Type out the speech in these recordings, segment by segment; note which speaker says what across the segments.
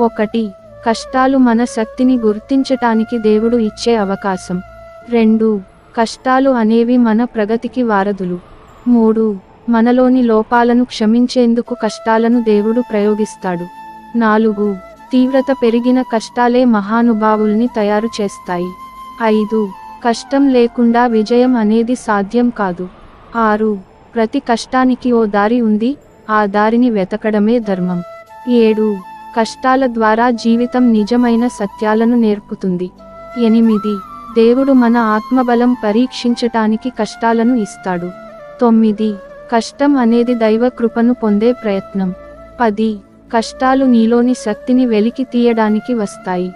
Speaker 1: ఒకటి కష్టాలు మన శక్తిని గుర్తించటానికి దేవుడు ఇచ్చే అవకాశం. రెండు కష్టాలు అనేవి మన ప్రగతికి వారధులు. మూడు మనలోని లోపాలను క్షమించేందుకు కష్టాలను దేవుడు ప్రయోగిస్తాడు. నాలుగు తీవ్రత పెరిగిన కష్టాలే మహానుభావుల్ని తయారు చేస్తాయి. ఐదు కష్టం లేకుండా విజయం అనేది సాధ్యం కాదు. ఆరు ప్రతి కష్టానికి ఓ దారి ఉంది ఆ దారిని వెతకడమే ధర్మం. ఏడు కష్టాల ద్వారా జీవితం నిజమైన సత్యాలను నేర్పుతుంది. ఎనిమిది. దేవుడు మన ఆత్మబలం పరీక్షించటానికి కష్టాలను ఇస్తాడు. తొమ్మిది. కష్టం అనేది దైవ కృపను పొందే ప్రయత్నం. పది. కష్టాలు నీలోని శక్తిని వెలికి తీయడానికి వస్తాయి.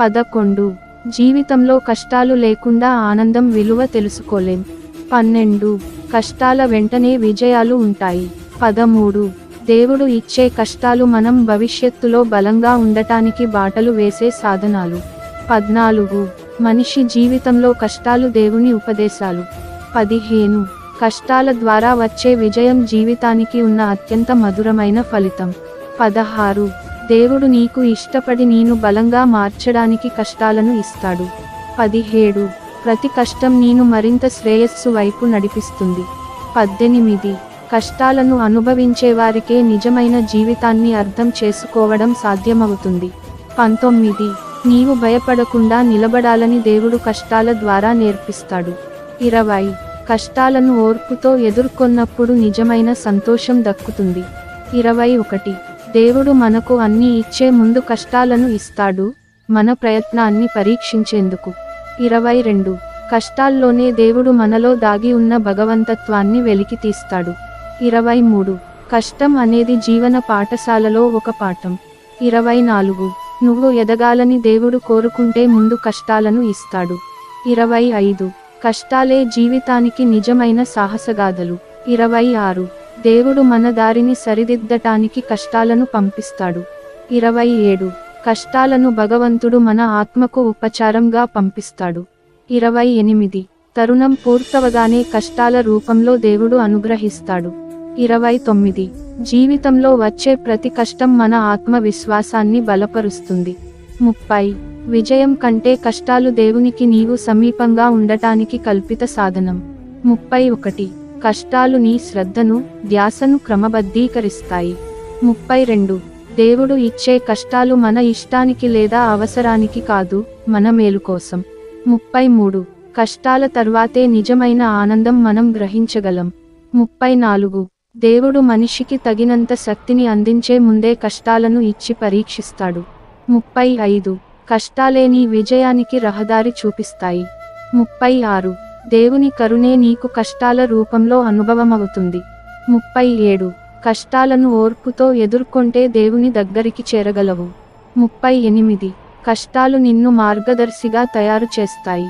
Speaker 1: పదకొండు. జీవితంలో కష్టాలు లేకుండా ఆనందం విలువ తెలుసుకోలేం. పన్నెండు. కష్టాల వెంటనే విజయాలు ఉంటాయి. పదమూడు. దేవుడు ఇచ్చే కష్టాలు మనం భవిష్యత్తులో బలంగా ఉండటానికి బాటలు వేసే సాధనాలు. పద్నాలుగు. మనిషి జీవితంలో కష్టాలు దేవుని ఉపదేశాలు. పదిహేను. కష్టాల ద్వారా వచ్చే విజయం జీవితానికి ఉన్న అత్యంత మధురమైన ఫలితం. పదహారు. దేవుడు నీకు ఇష్టపడి నేను బలంగా మార్చడానికి కష్టాలను ఇస్తాడు. పదిహేడు. ప్రతి కష్టం నేను మరింత శ్రేయస్సు వైపు నడిపిస్తుంది. పద్దెనిమిది. కష్టాలను అనుభవించే వారికే నిజమైన జీవితాన్ని అర్థం చేసుకోవడం సాధ్యమవుతుంది. పంతొమ్మిది. నీవు భయపడకుండా నిలబడాలని దేవుడు కష్టాల ద్వారా నేర్పిస్తాడు. ఇరవై. కష్టాలను ఓర్పుతో ఎదుర్కొన్నప్పుడు నిజమైన సంతోషం దక్కుతుంది. ఇరవై ఒకటి. దేవుడు మనకు అన్ని ఇచ్చే ముందు కష్టాలను ఇస్తాడు మన ప్రయత్నాన్ని పరీక్షించేందుకు. ఇరవై రెండు. కష్టాల్లోనే దేవుడు మనలో దాగి ఉన్న భగవంతత్వాన్ని వెలికి తీస్తాడు ఇరవై మూడు కష్టం అనేది జీవన పాఠశాలలో ఒక పాఠం. ఇరవై నాలుగు నువ్వు ఎదగాలని దేవుడు కోరుకుంటే ముందు కష్టాలను ఇస్తాడు. ఇరవై ఐదు కష్టాలే జీవితానికి నిజమైన సాహసగాథలు. ఇరవై ఆరు దేవుడు మన దారిని సరిదిద్దటానికి కష్టాలను పంపిస్తాడు. ఇరవై ఏడు కష్టాలను భగవంతుడు మన ఆత్మకు ఉపచారంగా పంపిస్తాడు. ఇరవై ఎనిమిది తరుణం పూర్తవగానే కష్టాల రూపంలో దేవుడు అనుగ్రహిస్తాడు. ఇరవై తొమ్మిది జీవితంలో వచ్చే ప్రతి కష్టం మన ఆత్మవిశ్వాసాన్ని బలపరుస్తుంది. ముప్పై. విజయం కంటే కష్టాలు దేవునికి నీవు సమీపంగా ఉండటానికి కల్పిత సాధనం. ముప్పై ఒకటి. కష్టాలు నీ శ్రద్ధను ధ్యాసను క్రమబద్ధీకరిస్తాయి. ముప్పై రెండు. దేవుడు ఇచ్చే కష్టాలు మన ఇష్టానికి లేదా అవసరానికి కాదు మన మేలు కోసం. ముప్పై మూడు. కష్టాల తర్వాతే నిజమైన ఆనందం మనం గ్రహించగలం. ముప్పై నాలుగు. దేవుడు మనిషికి తగినంత శక్తిని అందించే ముందే కష్టాలను ఇచ్చి పరీక్షిస్తాడు. ముప్పై ఐదు కష్టాలే నీ విజయానికి రహదారి చూపిస్తాయి. ముప్పై ఆరు దేవుని కరుణే నీకు కష్టాల రూపంలో అనుభవమవుతుంది. ముప్పై ఏడు కష్టాలను ఓర్పుతో ఎదుర్కొంటే దేవుని దగ్గరికి చేరగలవు. ముప్పై ఎనిమిది కష్టాలు నిన్ను మార్గదర్శిగా తయారు చేస్తాయి.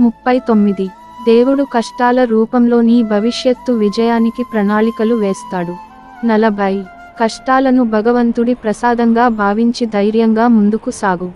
Speaker 1: ముప్పై తొమ్మిది దేవుడు కష్టాల రూపంలో నీ భవిష్యత్తు విజయానికి ప్రణాళికలు వేస్తాడు. నలభై. కష్టాలను భగవంతుడి ప్రసాదంగా భావించి ధైర్యంగా ముందుకు సాగు.